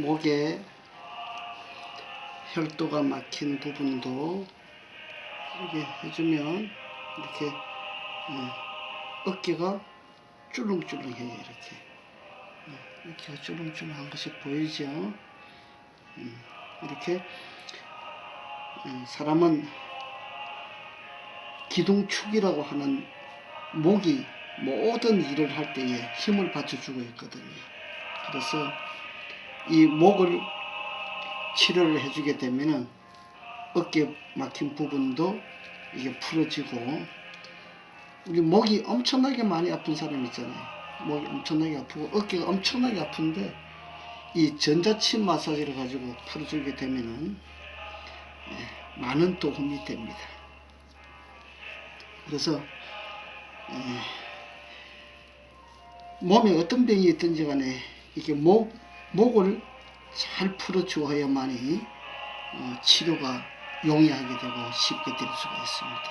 목에 혈도가 막힌 부분도 이렇게 해주면 이렇게 예, 어깨가 쭈렁쭈렁해요 이렇게 예, 어깨가 쭈렁쭈렁한 것이 보이죠 음, 이렇게 예, 사람은 기둥축이라고 하는 목이 모든 일을 할 때에 힘을 받쳐주고 있거든요. 그래서 이 목을 치료를 해주게 되면은 어깨 막힌 부분도 이게 풀어지고 우리 목이 엄청나게 많이 아픈 사람 있잖아요. 목이 엄청나게 아프고 어깨가 엄청나게 아픈데 이 전자침 마사지를 가지고 풀어주게 되면은 예, 많은 도움이 됩니다. 그래서 예, 몸에 어떤 병이 있든지 간에 이게 목, 목을 잘 풀어 주어야만이 어, 치료가 용이하게 되고 쉽게 될 수가 있습니다.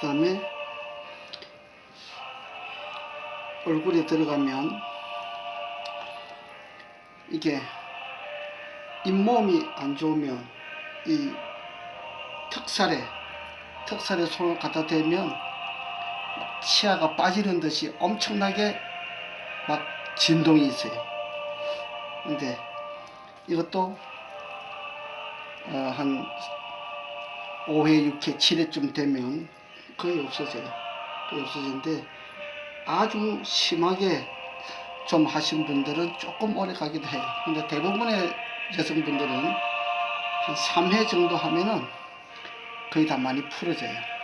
그 다음에 얼굴에 들어가면 이게 잇몸이 안 좋으면 이 턱살에 턱살에 손을 갖다 대면 치아가 빠지는 듯이 엄청나게 막 진동이 있어요. 근데 이것도 어, 한 5회, 6회, 7회쯤 되면 거의 없어져요. 거의 없어지는데 아주 심하게 좀 하신 분들은 조금 오래 가기도 해요. 근데 대부분의 여성분들은 한 3회 정도 하면은 거의 다 많이 풀어져요.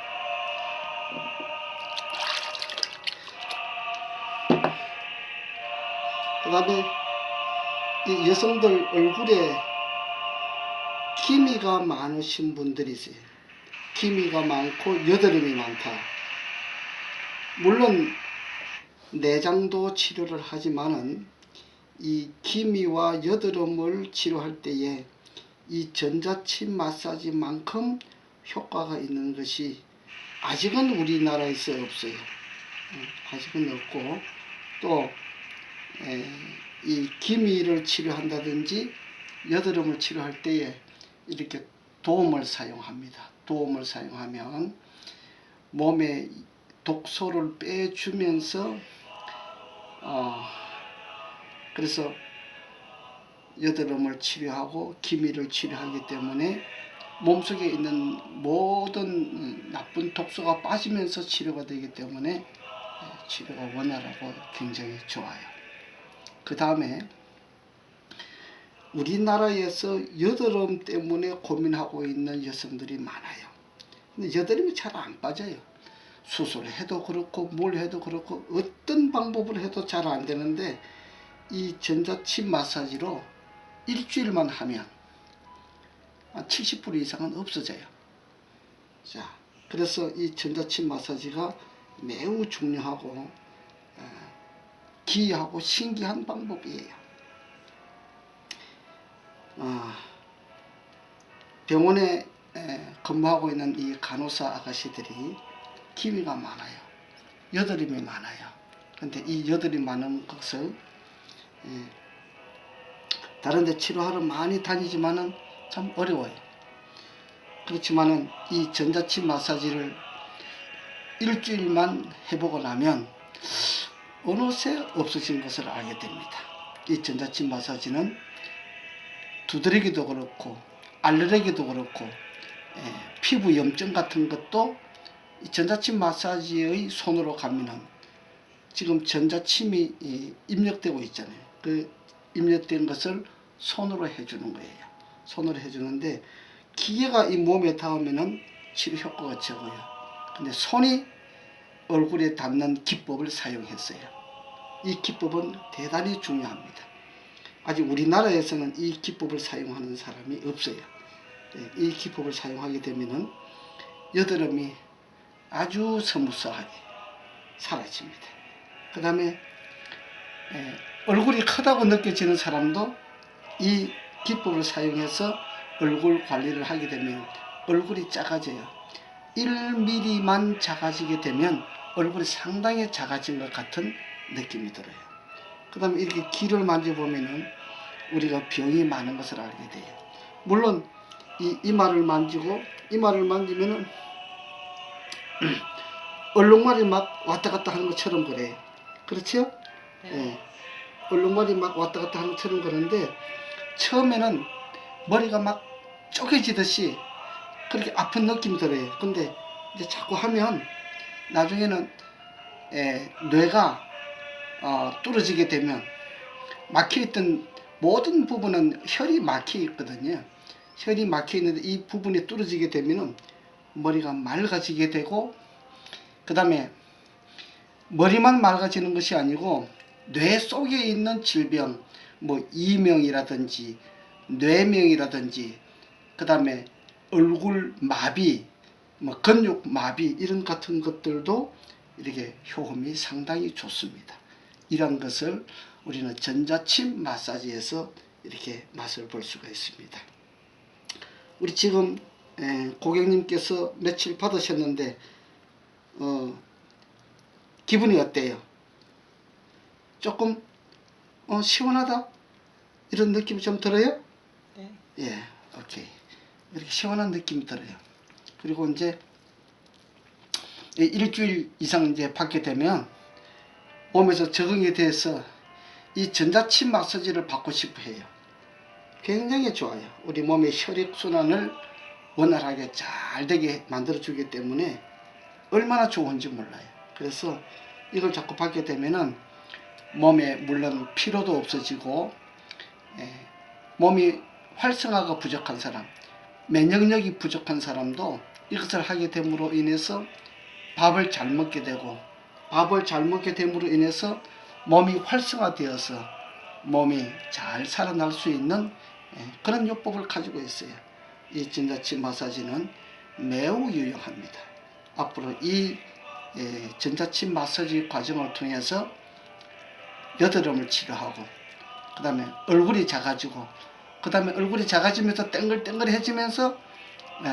그 다음에 이 여성들 얼굴에 기미가 많으신 분들이세요. 기미가 많고 여드름이 많다. 물론 내장도 치료를 하지만은 이 기미와 여드름을 치료할 때에 이 전자침 마사지만큼 효과가 있는 것이 아직은 우리나라에서 없어요. 어, 아직은 없고 또 이 기미를 치료한다든지 여드름을 치료할 때에 이렇게 도움을 사용합니다. 도움을 사용하면 몸에 독소를 빼주면서 어, 그래서 여드름을 치료하고 기미를 치료하기 때문에 몸속에 있는 모든 나쁜 독소가 빠지면서 치료가 되기 때문에 치료가 원활하고 굉장히 좋아요. 그 다음에 우리나라에서 여드름 때문에 고민하고 있는 여성들이 많아요. 근데 여드름이 잘 안 빠져요. 수술을 해도 그렇고 뭘 해도 그렇고 어떤 방법을 해도 잘 안 되는데 이 전자침 마사지로 일주일만 하면 70% 이상은 없어져요. 자, 그래서 이 전자침 마사지가 매우 중요하고 기이하고 신기한 방법이에요. 아, 병원에 근무하고 있는 이 간호사 아가씨들이 기미가 많아요. 여드름이 많아요. 근데 이 여드름이 많은 것을 다른 데 치료하러 많이 다니지만은 참 어려워요. 그렇지만은 이 전자침 마사지를 일주일만 해보고 나면 어느새 없어진 것을 알게 됩니다. 이 전자침 마사지는 두드러기도 그렇고 알레르기도 그렇고 예, 피부 염증 같은 것도 이 전자침 마사지의 손으로 가면은 지금 전자침이 입력되고 있잖아요. 그 입력된 것을 손으로 해주는 거예요. 손으로 해주는데 기계가 이 몸에 닿으면은 치료 효과가 적어요. 근데 손이 얼굴에 닿는 기법을 사용했어요. 이 기법은 대단히 중요합니다. 아직 우리나라에서는 이 기법을 사용하는 사람이 없어요. 예, 이 기법을 사용하게 되면은 여드름이 아주 스무스하게 사라집니다. 그 다음에 얼굴이 크다고 느껴지는 사람도 이 기법을 사용해서 얼굴 관리를 하게 되면 얼굴이 작아져요. 1mm만 작아지게 되면 얼굴이 상당히 작아진 것 같은 느낌이 들어요. 그 다음에 이렇게 귀를 만져보면은 우리가 병이 많은 것을 알게 돼요. 물론 이 이마를 만지고 이마를 만지면은 얼룩말이 막 왔다 갔다 하는 것처럼 그래요. 그렇죠? 예. 얼룩말이 막 왔다 갔다 하는 것처럼 그러는데 처음에는 머리가 막 쪼개지듯이 그렇게 아픈 느낌이 들어요. 근데 이제 자꾸 하면 나중에는 에, 뇌가 어, 뚫어지게 되면 막혀있던 모든 부분은 혈이 막혀 있거든요. 혈이 막혀 있는데 이 부분이 뚫어지게 되면은 머리가 맑아지게 되고 그 다음에 머리만 맑아지는 것이 아니고 뇌 속에 있는 질병, 뭐 이명이라든지 뇌명이라든지 그 다음에 얼굴 마비, 뭐 근육 마비 이런 같은 것들도 이렇게 효험이 상당히 좋습니다. 이런 것을 우리는 전자침 마사지에서 이렇게 맛을 볼 수가 있습니다. 우리 지금 에, 고객님께서 며칠 받으셨는데 어, 기분이 어때요? 조금 어, 시원하다 이런 느낌이 좀 들어요? 네. 예, 오케이. 이렇게 시원한 느낌이 들어요. 그리고 이제 이 일주일 이상 이제 받게 되면 몸에서 적응이 돼서 이 전자침 마사지를 받고 싶어 해요. 굉장히 좋아요. 우리 몸의 혈액순환을 원활하게 잘 되게 만들어주기 때문에 얼마나 좋은지 몰라요. 그래서 이걸 자꾸 받게 되면은 몸에 물론 피로도 없어지고 예, 몸이 활성화가 부족한 사람, 면역력이 부족한 사람도 이것을 하게 됨으로 인해서 밥을 잘 먹게 되고 밥을 잘 먹게 됨으로 인해서 몸이 활성화되어서 몸이 잘 살아날 수 있는 예, 그런 요법을 가지고 있어요. 이 전자침 마사지는 매우 유용합니다. 앞으로 이 예, 전자침 마사지 과정을 통해서 여드름을 치료하고 그 다음에 얼굴이 작아지고 그 다음에 얼굴이 작아지면서 땡글땡글해지면서 예,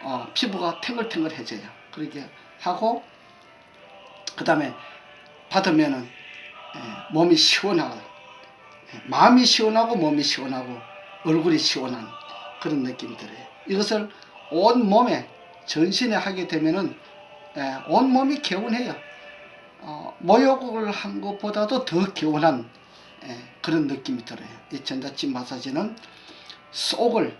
어, 피부가 탱글탱글해져요. 그렇게 하고 그 다음에 받으면은 예, 몸이 시원하고 예, 마음이 시원하고 몸이 시원하고 얼굴이 시원한 그런 느낌이 들어요. 이것을 온 몸에 전신에 하게 되면은 예, 온 몸이 개운해요. 어, 모욕을 한 것보다도 더 개운한 예, 그런 느낌이 들어요. 이 전자침 마사지는 속을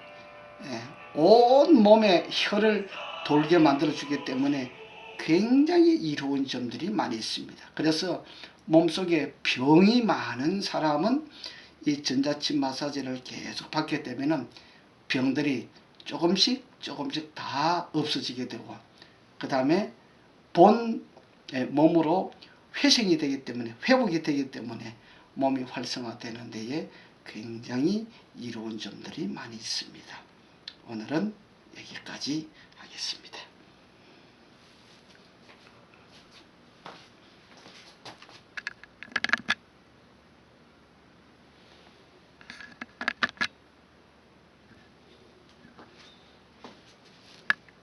예, 온 몸에 혈을 돌게 만들어 주기 때문에 굉장히 이로운 점들이 많이 있습니다. 그래서 몸속에 병이 많은 사람은 이 전자침 마사지를 계속 받게 되면은 병들이 조금씩 조금씩 다 없어지게 되고 그 다음에 본 예, 몸으로 회생이 되기 때문에 회복이 되기 때문에 몸이 활성화되는 데에 굉장히 이로운 점들이 많이 있습니다. 오늘은 여기까지 하겠습니다.